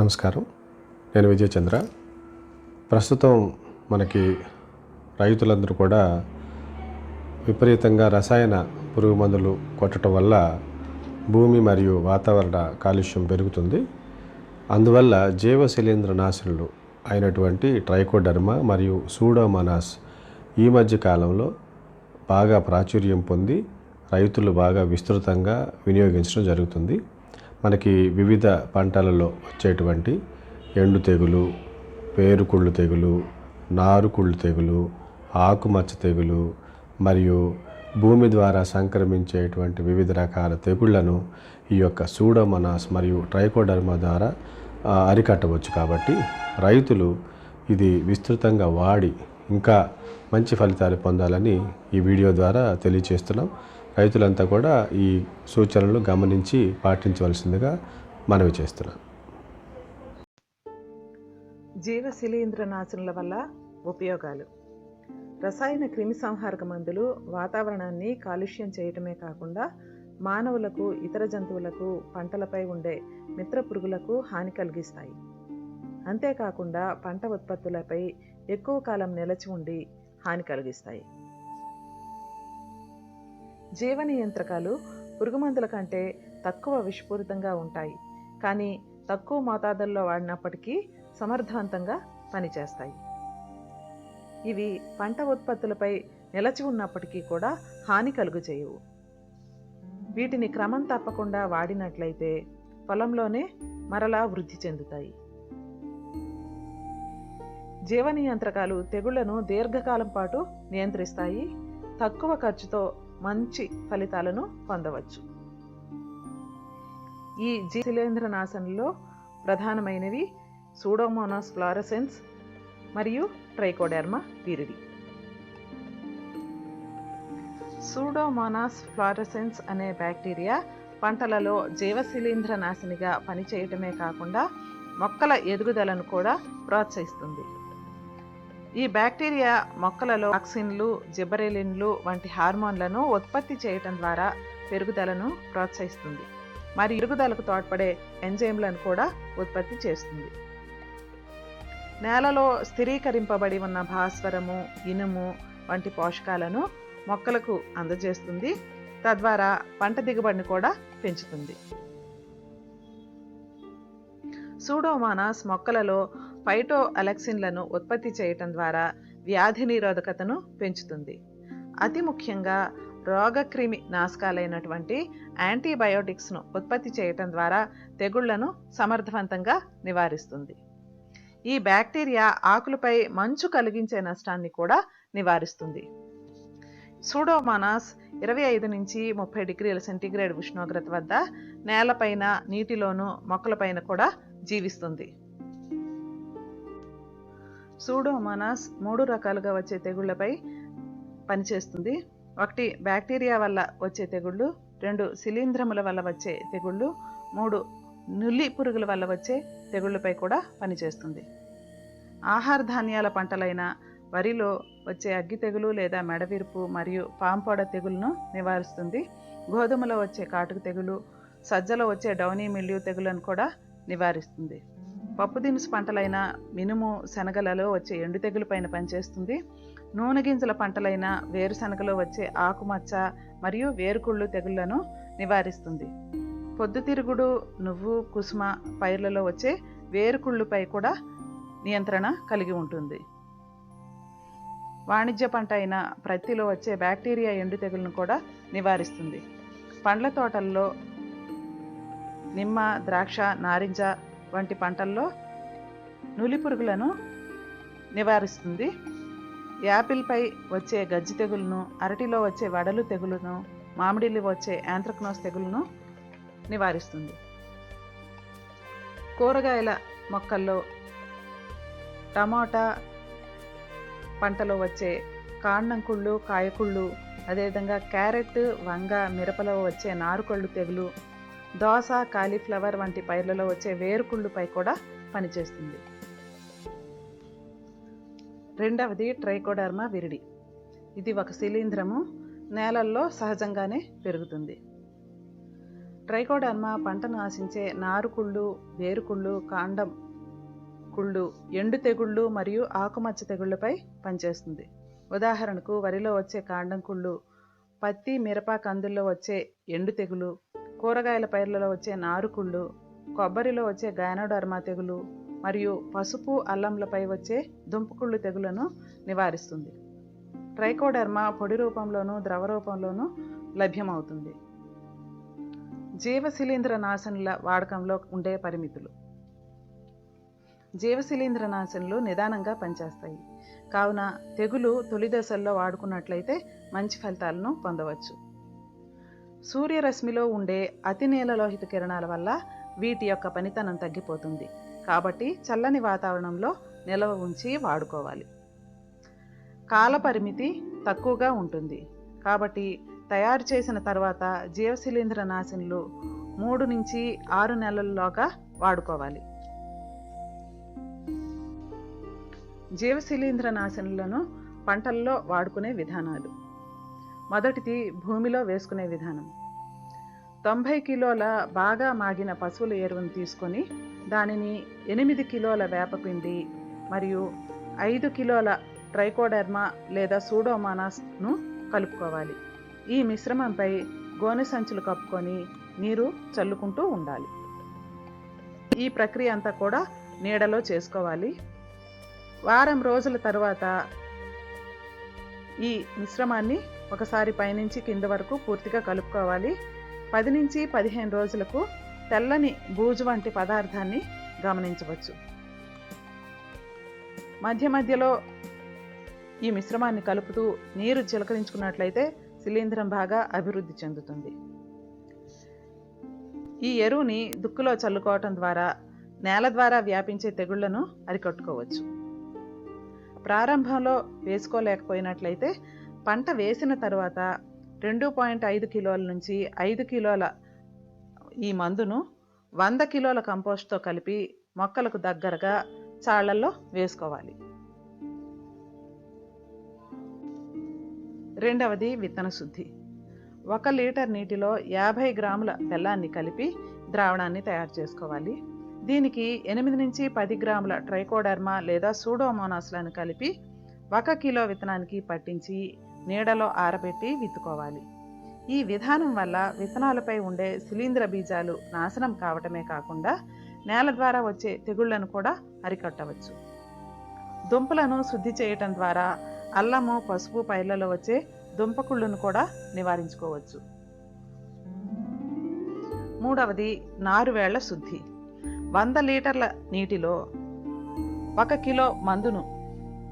నమస్కారం. నేను విజయచంద్ర. ప్రస్తుతం మనకి రైతులందరూ కూడా విపరీతంగా రసాయన పురుగు మందులు కొట్టడం వల్ల భూమి మరియు వాతావరణ కాలుష్యం పెరుగుతుంది. అందువల్ల జీవ శిలీంద్ర నాశనులు అయినటువంటి ట్రైకోడర్మా మరియు సూడోమనాస్ ఈ మధ్య కాలంలో బాగా ప్రాచుర్యం పొంది రైతులు బాగా విస్తృతంగా వినియోగించడం జరుగుతుంది. మనకి వివిధ పంటలలో వచ్చేటువంటి ఎండు తెగులు పేరుకుళ్ళు తెగులు నారుకుళ్ళు తెగులు ఆకుమచ్చ తెగులు మరియు భూమి ద్వారా సంక్రమించేటువంటి వివిధ రకాల తెగుళ్ళను ఈ యొక్క సూడోమనాస్ మరియు ట్రైకోడర్మా ద్వారా అరికట్టవచ్చు కాబట్టి రైతులు ఇది విస్తృతంగా వాడి ఇంకా మంచి ఫలితాలు పొందాలని ఈ వీడియో ద్వారా తెలియచేస్తున్నాం రైతులంతా కూడా ఈ సూచనలు గమనించి పాటించవలసిందిగా మనవి చేస్తున్నాం. జీవ శిలీంద్ర నాశనుల వల్ల ఉపయోగాలు. రసాయన క్రిమి సంహారక మందులు వాతావరణాన్ని కాలుష్యం చేయటమే కాకుండా మానవులకు ఇతర జంతువులకు పంటలపై ఉండే మిత్ర పురుగులకు హాని కలిగిస్తాయి. అంతేకాకుండా పంట ఉత్పత్తులపై ఎక్కువ కాలం నిలచి ఉండి హాని కలిగిస్తాయి. జీవ నియంత్రకాలు పురుగుమందుల కంటే తక్కువ విషపూరితంగా ఉంటాయి. కానీ తక్కువ మోతాదుల్లో వాడినప్పటికీ సమర్థవంతంగా పనిచేస్తాయి. ఇవి పంట ఉత్పత్తులపై నిలచి ఉన్నప్పటికీ కూడా హాని కలుగు చేయవు. వీటిని క్రమం తప్పకుండా వాడినట్లయితే పొలంలోనే మరలా వృద్ధి చెందుతాయి. జీవ నియంత్రకాలు తెగుళ్ళను దీర్ఘకాలం పాటు నియంత్రిస్తాయి. తక్కువ ఖర్చుతో మంచి ఫలితాలను పొందవచ్చు. ఈ జీ శిలేంద్ర నాశనంలో ప్రధానమైనవి సూడోమోనాస్ ఫ్లారసెన్స్ మరియు ట్రైకోడెర్మా వీరివి. సూడోమోనాస్ ఫ్లారసెన్స్ అనే బ్యాక్టీరియా పంటలలో జీవశిలీంద్ర నాశనిగా పనిచేయటమే కాకుండా మొక్కల ఎదుగుదలను కూడా ప్రోత్సహిస్తుంది. ఈ బ్యాక్టీరియా మొక్కలలో ఆక్సిన్లు జిబరెలిన్లు వంటి హార్మోన్లను ఉత్పత్తి చేయటం ద్వారా పెరుగుదలను ప్రోత్సహిస్తుంది మరి ఎరుగుదలకు తోడ్పడే ఎంజైమ్లను కూడా ఉత్పత్తి చేస్తుంది. నేలలో స్థిరీకరింపబడి ఉన్న భాస్వరము ఇనుము వంటి పోషకాలను మొక్కలకు అందజేస్తుంది. తద్వారా పంట దిగుబడిని కూడా పెంచుతుంది. సూడోమానాస్ మొక్కలలో ఫైటో అలెక్సిన్లను ఉత్పత్తి చేయటం ద్వారా వ్యాధి నిరోధకతను పెంచుతుంది. అతి ముఖ్యంగా రోగక్రిమి నాశకాలైనటువంటి యాంటీబయోటిక్స్ను ఉత్పత్తి చేయటం ద్వారా తెగుళ్ళను సమర్థవంతంగా నివారిస్తుంది. ఈ బ్యాక్టీరియా ఆకులపై మంచు కలిగించే నష్టాన్ని కూడా నివారిస్తుంది. సూడోమానాస్ ఇరవై ఐదు నుంచి ముప్పై డిగ్రీల సెంటీగ్రేడ్ ఉష్ణోగ్రత వద్ద నేలపైన నీటిలోను మొక్కలపైన కూడా జీవిస్తుంది. సూడోమానాస్ మూడు రకాలుగా వచ్చే తెగుళ్ళపై పనిచేస్తుంది. ఒకటి బ్యాక్టీరియా వల్ల వచ్చే తెగుళ్ళు. రెండు శిలీంధ్రముల వల్ల వచ్చే తెగుళ్ళు. మూడు నుల్లి పురుగుల వల్ల వచ్చే తెగుళ్ళపై కూడా పనిచేస్తుంది. ఆహార ధాన్యాల పంటలైన వరిలో వచ్చే అగ్గి తెగులు లేదా మెడవిరుపు మరియు పాంపొడ తెగులను నివారిస్తుంది. గోధుమలో వచ్చే కాటుకు తెగులు సజ్జలో వచ్చే డౌనీ మిల్యూ తెగులను కూడా నివారిస్తుంది. పప్పు దినుసు పంటలైన మినుము శనగలలో వచ్చే ఎండు తెగులు పైన పనిచేస్తుంది. నూనె గింజల పంటలైన వేరుశనగలో వచ్చే ఆకుమచ్చ మరియు వేరుకుళ్ళు తెగుళ్ళను నివారిస్తుంది. పొద్దుతిరుగుడు నువ్వు కుసుమ పైర్లలో వచ్చే వేరుకుళ్ళుపై కూడా నియంత్రణ కలిగి ఉంటుంది. వాణిజ్య పంట అయిన ప్రత్తిలో వచ్చే బ్యాక్టీరియా ఎండు తెగులను కూడా నివారిస్తుంది. పండ్ల తోటల్లో నిమ్మ ద్రాక్ష నారింజ వంటి పంటల్లో నులి పురుగులను నివారిస్తుంది. యాపిల్పై వచ్చే గజ్జి తెగులను అరటిలో వచ్చే వడలు తెగులును మామిడిలో వచ్చే యాంత్రక్నోస్ తెగులను నివారిస్తుంది. కూరగాయల మొక్కల్లో టమాటా పంటలో వచ్చే కాండంకుళ్ళు కాయకుళ్ళు అదేవిధంగా క్యారెట్ వంగ మిరపలో వచ్చే నారుకొళ్ళు తెగులు దోస కాలీఫ్లవర్ వంటి పైర్లలో వచ్చే వేరుకుళ్ళుపై కూడా పనిచేస్తుంది. రెండవది ట్రైకోడర్మా విరిడి. ఇది ఒక శిలీంధ్రము నేలల్లో సహజంగానే పెరుగుతుంది. ట్రైకోడర్మా పంటను ఆశించే నారుకుళ్ళు వేరుకుళ్ళు కాండం కుళ్ళు ఎండు తెగుళ్ళు మరియు ఆకుమచ్చ తెగుళ్ళపై పనిచేస్తుంది. ఉదాహరణకు వరిలో వచ్చే కాండం కుళ్ళు పత్తి మిరప కందుల్లో వచ్చే ఎండు తెగులు కూరగాయల పైర్లలో వచ్చే నారుకుళ్ళు కొబ్బరిలో వచ్చే గైనోడర్మా తెగులు మరియు పసుపు అల్లంలపై వచ్చే దుంపకుళ్ళు తెగులను నివారిస్తుంది. ట్రైకోడర్మా పొడి రూపంలోనూ ద్రవ రూపంలోనూ లభ్యమవుతుంది. జీవశిలీంద్ర నాశనుల వాడకంలో ఉండే పరిమితులు. జీవశిలీంద్ర నాశనులు నిదానంగా పనిచేస్తాయి. కావున తెగులు తొలి దశల్లో వాడుకున్నట్లయితే మంచి ఫలితాలను పొందవచ్చు. సూర్యరశ్మిలో ఉండే అతి నీలలోహిత కిరణాల వల్ల వీటి యొక్క పనితనం తగ్గిపోతుంది. కాబట్టి చల్లని వాతావరణంలో నిల్వ ఉంచి వాడుకోవాలి. కాల పరిమితి తక్కువగా ఉంటుంది. కాబట్టి తయారు చేసిన తర్వాత జీవశిలీంధ్ర నాశనులు మూడు నుంచి ఆరు నెలల్లోగా వాడుకోవాలి. జీవశిలీంధ్ర నాశనులను పంటల్లో వాడుకునే విధానాలు. మొదటిది భూమిలో వేసుకునే విధానం. తొంభై కిలోల బాగా మాగిన పశువుల ఎరువును తీసుకొని దానిని ఎనిమిది కిలోల వేపపిండి మరియు ఐదు కిలోల ట్రైకోడెర్మా లేదా సూడోమానాస్ను కలుపుకోవాలి. ఈ మిశ్రమంపై గోనె సంచులు కప్పుకొని నీరు చల్లుకుంటూ ఉండాలి. ఈ ప్రక్రియ అంతా కూడా నీడలో చేసుకోవాలి. వారం రోజుల తర్వాత ఈ మిశ్రమాన్ని ఒకసారి పైనుంచి కింద వరకు పూర్తిగా కలుపుకోవాలి. పది నుంచి పదిహేను రోజులకు తెల్లని బూజు వంటి పదార్థాన్ని గమనించవచ్చు. మధ్య మధ్యలో ఈ మిశ్రమాన్ని కలుపుతూ నీరు చిలకరించుకున్నట్లయితే శిలీంధ్రం బాగా అభివృద్ధి చెందుతుంది. ఈ ఎరువుని దుక్కులో చల్లుకోవటం ద్వారా నేల ద్వారా వ్యాపించే తెగుళ్ళను అరికట్టుకోవచ్చు. ప్రారంభంలో వేసుకోలేకపోయినట్లయితే పంట వేసిన తర్వాత రెండు పాయింట్ ఐదు కిలోల నుంచి ఐదు కిలోల ఈ మందును వంద కిలోల కంపోస్ట్తో కలిపి మొక్కలకు దగ్గరగా చాళ్ళల్లో వేసుకోవాలి. రెండవది విత్తన శుద్ధి. ఒక లీటర్ నీటిలో యాభై గ్రాముల బెల్లాన్ని కలిపి ద్రావణాన్ని తయారు చేసుకోవాలి. దీనికి ఎనిమిది నుంచి పది గ్రాముల ట్రైకోడర్మా లేదా సూడోమోనాస్లను కలిపి ఒక కిలో విత్తనానికి పట్టించి నీడలో ఆరబెట్టి విత్తుకోవాలి. ఈ విధానం వల్ల విత్తనాలపై ఉండే శిలీంద్ర బీజాలు నాశనం కావటమే కాకుండా నేల ద్వారా వచ్చే తెగుళ్ళను కూడా అరికట్టవచ్చు. దుంపలను శుద్ధి చేయటం ద్వారా అల్లము పసుపు పైర్లలో వచ్చే దుంపకుళ్ళను కూడా నివారించుకోవచ్చు. మూడవది నారువేళ్ళ శుద్ధి. వంద లీటర్ల నీటిలో ఒక కిలో మందును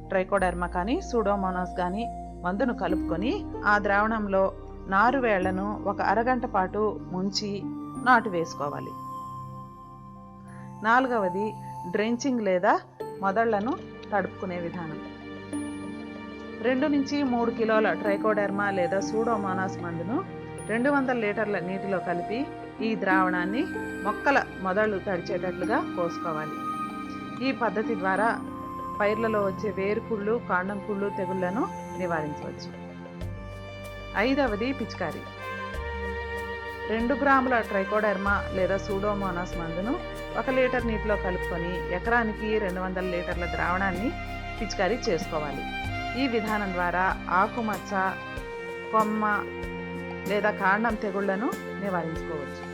ట్రైకోడర్మా కానీ సూడోమోనాస్ కానీ మందును కలుపుకొని ఆ ద్రావణంలో నారువేళ్ళను ఒక అరగంట పాటు ముంచి నాటు వేసుకోవాలి. నాలుగవది డ్రెంచింగ్ లేదా మొదళ్ళను తడుపుకునే విధానం. రెండు నుంచి మూడు కిలోల ట్రైకోడెర్మా లేదా సూడోమోనాస్ మందును రెండు వందల లీటర్ల నీటిలో కలిపి ఈ ద్రావణాన్ని మొక్కల మొదళ్ళు తడిచేటట్లుగా పోసుకోవాలి ఈ పద్ధతి ద్వారా పైర్లలో వచ్చే వేరుకుళ్ళు కాండం కుళ్ళు తెగుళ్ళను నివారించవచ్చు. ఐదవది పిచికారి. రెండు గ్రాముల ట్రైకోడెర్మా లేదా సూడోమోనాస్ మందును ఒక లీటర్ నీటిలో కలుపుకొని ఎకరానికి రెండు వందల లీటర్ల ద్రావణాన్ని పిచికారీ చేసుకోవాలి. ఈ విధానం ద్వారా ఆకుమచ్చ కొమ్మ లేదా కాండం తెగుళ్ళను నివారించుకోవచ్చు.